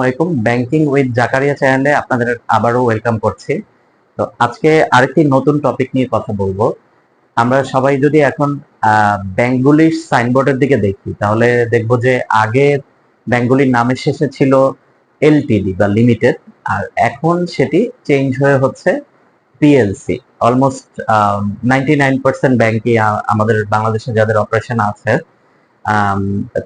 আলাইকুম। Banking with Zakaria চ্যানেলে আপনাদের আবারও ওয়েলকাম করছি। তো আজকে আরেকটি নতুন টপিক নিয়ে কথা বলব। আমরা সবাই যদি এখন ব্যাংকগুলির সাইনবোর্ডের দিকে দেখি, তাহলে দেখব যে আগে ব্যাংকগুলির নামের শেষে ছিল এলটিডি বা লিমিটেড আর এখন সেটি চেঞ্জ হয়ে হচ্ছে PLC almost ninety nine percent ব্যাংকই আমাদের বাংলাদেশে যাদের অপারেশন আছে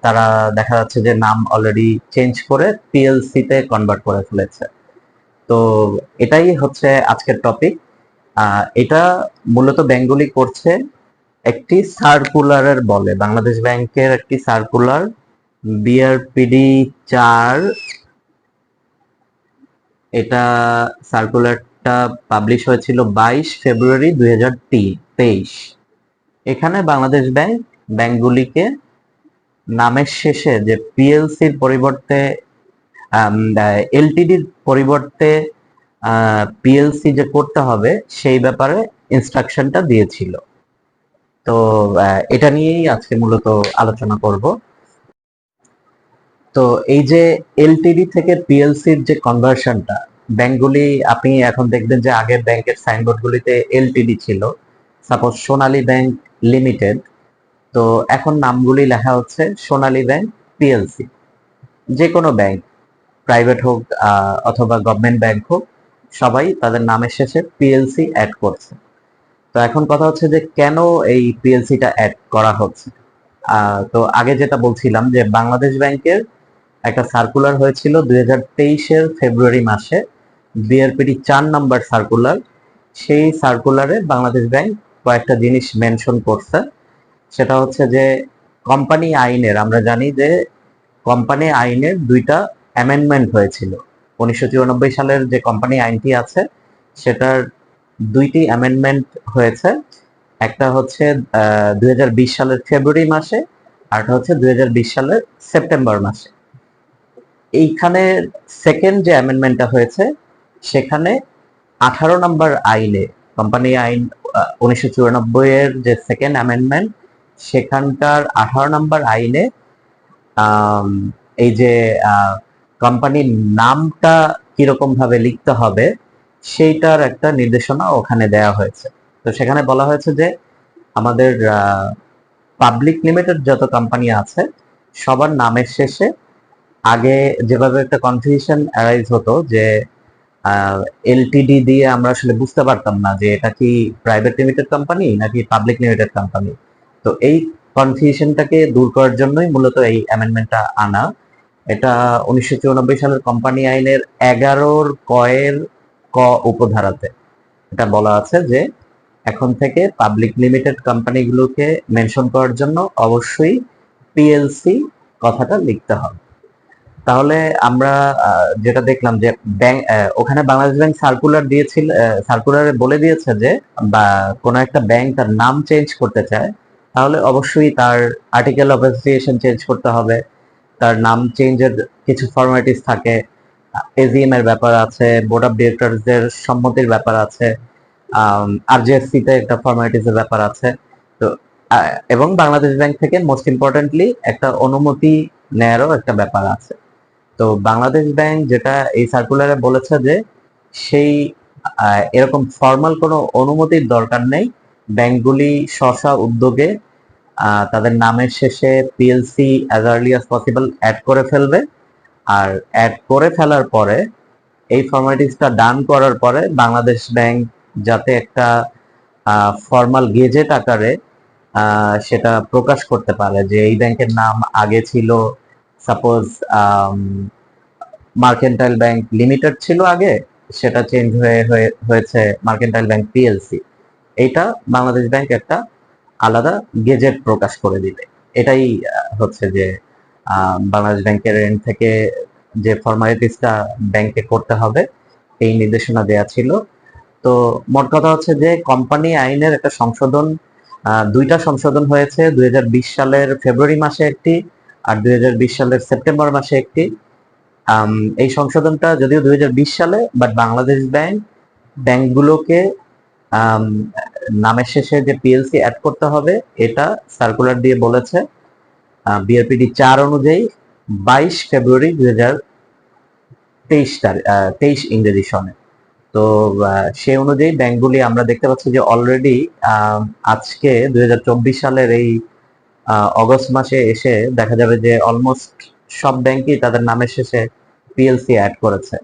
তারা দেখা যাচ্ছে যে নাম অলরেডি চেঞ্জ করে পিএলসি তে কনভার্ট করে ফেলেছে। তো এটাই হচ্ছে আজকের টপিক এটা মূলত ব্যাংকগুলি করছে একটি সার্কুলারের বলে। বাংলাদেশ ব্যাংকের একটি সার্কুলার বিআরপিডি চার, এটা সার্কুলারটা পাবলিশ হয়েছিল বাইশ ফেব্রুয়ারি দুই হাজার তেইশ। এখানে বাংলাদেশ ব্যাংক ব্যাংকগুলিকে নামের শেষে যে পিএলসির পরিবর্তে এলটিডির পরিবর্তে পিএলসি যে করতে হবে, সেই ব্যাপারে ইনস্ট্রাকশনটা দিয়েছিল। তো এটা নিয়েই আজকে মূলত আলোচনা করব। তো এই যে এলটিডি থেকে পিএলসির যে কনভার্সনটা ব্যাংকগুলি, আপনি এখন দেখবেন যে আগের ব্যাংকের সাইনবোর্ডগুলিতে এলটিডি ছিল। সাপোজ সোনালী ব্যাংক লিমিটেড তো এখন নামগুলি লেখা হচ্ছে সোনালী ব্যাংক পিএলসি যে কোনো ব্যাংক প্রাইভেট হোক অথবা গভর্নমেন্ট ব্যাংক হোক, সবাই তাদের নামের শেষে পিএলসি অ্যাড করছে। তো এখন কথা হচ্ছে যে কেন এই পিএলসিটা অ্যাড করা হচ্ছে? তো আগে যেটা বলছিলাম যে বাংলাদেশ ব্যাংকের একটা সার্কুলার হয়েছিল দুই হাজার তেইশের ফেব্রুয়ারি মাসে বিআরপিডি চার নাম্বার সার্কুলার সেই সার্কুলারে বাংলাদেশ ব্যাংক কয়েকটা জিনিস মেনশন করছে। সেটা হচ্ছে যে কোম্পানি আইনের, আমরা জানি যে কোম্পানি আইনের দুইটা অ্যামেন্ডমেন্ট হয়েছিল। উনিশশো চুরানব্বই সালের যে কোম্পানি আইনটি আছে, সেটার দুইটি অ্যামেন্ডমেন্ট হয়েছে। একটা হচ্ছে দুই হাজার বিশ সালের ফেব্রুয়ারি মাসে, আর একটা হচ্ছে দুই হাজার বিশ সালের সেপ্টেম্বর মাসে। এইখানে সেকেন্ড যে অ্যামেন্ডমেন্টটা হয়েছে, সেখানে আঠারো নম্বর আইনে, কোম্পানি আইন উনিশশো চুরানব্বই এর যে সেকেন্ড অ্যামেন্ডমেন্ট সেখানকার আঠারো নম্বর আইনে এই যে কোম্পানির নামটা কীরকম ভাবে লিখতে হবে সেইটার একটা নির্দেশনা ওখানে দেয়া হয়েছে। তো সেখানে বলা হয়েছে যে, আমাদের পাবলিক লিমিটেড যত কোম্পানি আছে, সবার নামের শেষে আগে যেভাবে একটা কনফিউশন অ্যারাইজ হতো যে এলটিডি দিয়ে আমরা আসলে বুঝতে পারতাম না যে এটা কি প্রাইভেট লিমিটেড কোম্পানি নাকি পাবলিক লিমিটেড কোম্পানি তো এই কনফিউশনটাকে দূর করার জন্যই মূলত এই অ্যামেন্ডমেন্টটা আনা। এটা উনিশশো চুরানব্বই সালের কোম্পানি আইনের এগারোর কয়ের ক উপধারাতে। এটা বলা আছে যে, এখন থেকে পাবলিক লিমিটেড কোম্পানিগুলোকে মেনশন করার জন্য অবশ্যই পিএলসি কথাটা লিখতে হবে। তাহলে আমরা যেটা দেখলাম যে ব্যাংক ওখানে বাংলাদেশ ব্যাংক সার্কুলার দিয়েছিল সার্কুলারে বলে দিয়েছে যে, বা কোনো একটা ব্যাংক তার নাম চেঞ্জ করতে চায় তাহলে অবশ্যই তার আর্টিকেল অফ অ্যাসোসিয়েশন চেঞ্জ করতে হবে। তার নাম চেঞ্জের কিছু ফর্মালিটিস থাকে। এজিএম এর ব্যাপার আছে বোর্ড অফ ডিরেক্টরদের সম্মতির ব্যাপার আছে আরজিএসসি তে একটা ফর্মালিটিস এর ব্যাপার আছে। তো এবং বাংলাদেশ ব্যাংক থেকে মোস্ট ইম্পর্টেন্টলি একটা অনুমতি নেয়ারও একটা ব্যাপার আছে। তো বাংলাদেশ ব্যাংক যেটা এই সার্কুলারে বলেছে যে, সেই এরকম ফর্মাল কোনো অনুমতির দরকার নেই। ব্যাংকগুলি স্ব উদ্যোগে তাদের নামের শেষে PLC as early as possible add করে ফেলবে। আর অ্যাড করে ফেলার পরে, এই ফর্মালিটিসটা ডান করার পরে বাংলাদেশ ব্যাংক যাতে একটা ফর্মাল গেজেট আকারে সেটা প্রকাশ করতে পারে যে এই ব্যাংকের নাম আগে ছিল সাপোজ মার্কেন্টাইল ব্যাংক লিমিটেড ছিল আগে, সেটা চেঞ্জ হয়ে- হয়েছে মার্কেন্টাইল ব্যাংক পিএলসি এইটা বাংলাদেশ ব্যাংক একটা আলাদা গেজেট প্রকাশ করে দিবে। এটাই হচ্ছে যে বাংলাদেশ ব্যাংকের এন্ড থেকে যে ফর্মালিটিসটা ব্যাংকে করতে হবে, এই নির্দেশনা দেয়া ছিল। তো মোট কথা হচ্ছে যে কোম্পানি আইনের একটা সংশোধন দুইটা সংশোধন হয়েছে। দুই হাজার বিশ সালের ফেব্রুয়ারি মাসে একটি আর দুই হাজার বিশ সালের সেপ্টেম্বর মাসে একটি। এই সংশোধনটা যদিও দুই হাজার বিশ সালে বাট বাংলাদেশ ব্যাংক ব্যাংকগুলোকে নামের শেষে যে পিএলসি অ্যাড করতে হবে, এটা সার্কুলার দিয়ে বলেছে বিআরপিডি চার অনুযায়ী বাইশ ফেব্রুয়ারি দুই তেইশ তারিখ তেইশ ইংরেজি সনে। তো সে অনুযায়ী ব্যাংকগুলি আমরা দেখতে পাচ্ছি যে অলরেডি আজকে দুই হাজার চব্বিশ সালের এই অগস্ট মাসে এসে দেখা যাবে যে অলমোস্ট সব ব্যাংকই তাদের নামের শেষে পিএলসি অ্যাড করেছে।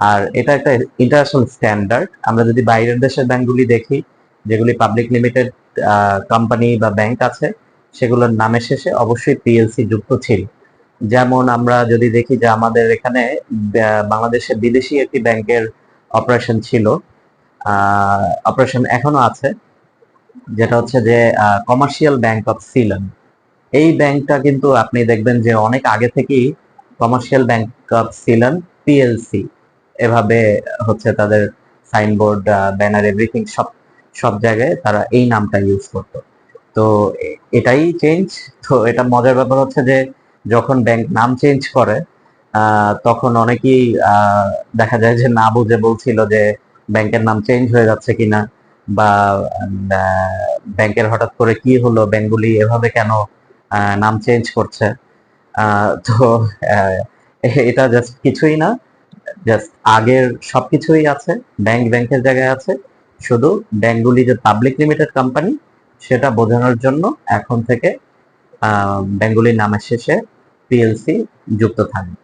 আর এটা একটা ইন্টারন্যাশনাল স্ট্যান্ডার্ড আমরা যদি বাইরের দেশের ব্যাংকগুলি দেখি, যেগুলি পাবলিক লিমিটেড কোম্পানি বা ব্যাংক আছে, সেগুলোর নামের শেষে অবশ্যই পিএলসি যুক্ত ছিল। যেমন আমরা যদি দেখি যে আমাদের এখানে বাংলাদেশে বিদেশি একটি ব্যাংকের অপারেশন ছিল। অপারেশন এখনও আছে, যেটা হচ্ছে যে কমার্শিয়াল ব্যাংক অফ সিলন এই ব্যাংকটা কিন্তু আপনি দেখবেন যে অনেক আগে থেকেই commercial bank of Ceylon PLC এভাবে হচ্ছে তাদের সাইনবোর্ড ব্যানার এভরিথিং সব সব জায়গায় তারা এই নামটা ইউজ করতো। তো এটাই চেঞ্জ তো এটা মজার ব্যাপার হচ্ছে যে যখন ব্যাংক নাম চেঞ্জ করে তখন অনেকেই দেখা যায় যে না বুঝে বলছিল যে ব্যাংকের নাম চেঞ্জ হয়ে যাচ্ছে কিনা বা ব্যাংকের হঠাৎ করে কি হলো ব্যাংকগুলি এভাবে কেন নাম চেঞ্জ করছে? তো এটা জাস্ট কিছুই না। জাস্ট আগের সবকিছুই আছে ব্যাংক ব্যাংকের জায়গায় আছে, শুধু ব্যাংকগুলি যে পাবলিক লিমিটেড কোম্পানি সেটা বোঝানোর জন্য এখন থেকে ব্যাংকগুলির নামের শেষে পিএলসি যুক্ত থাকবে।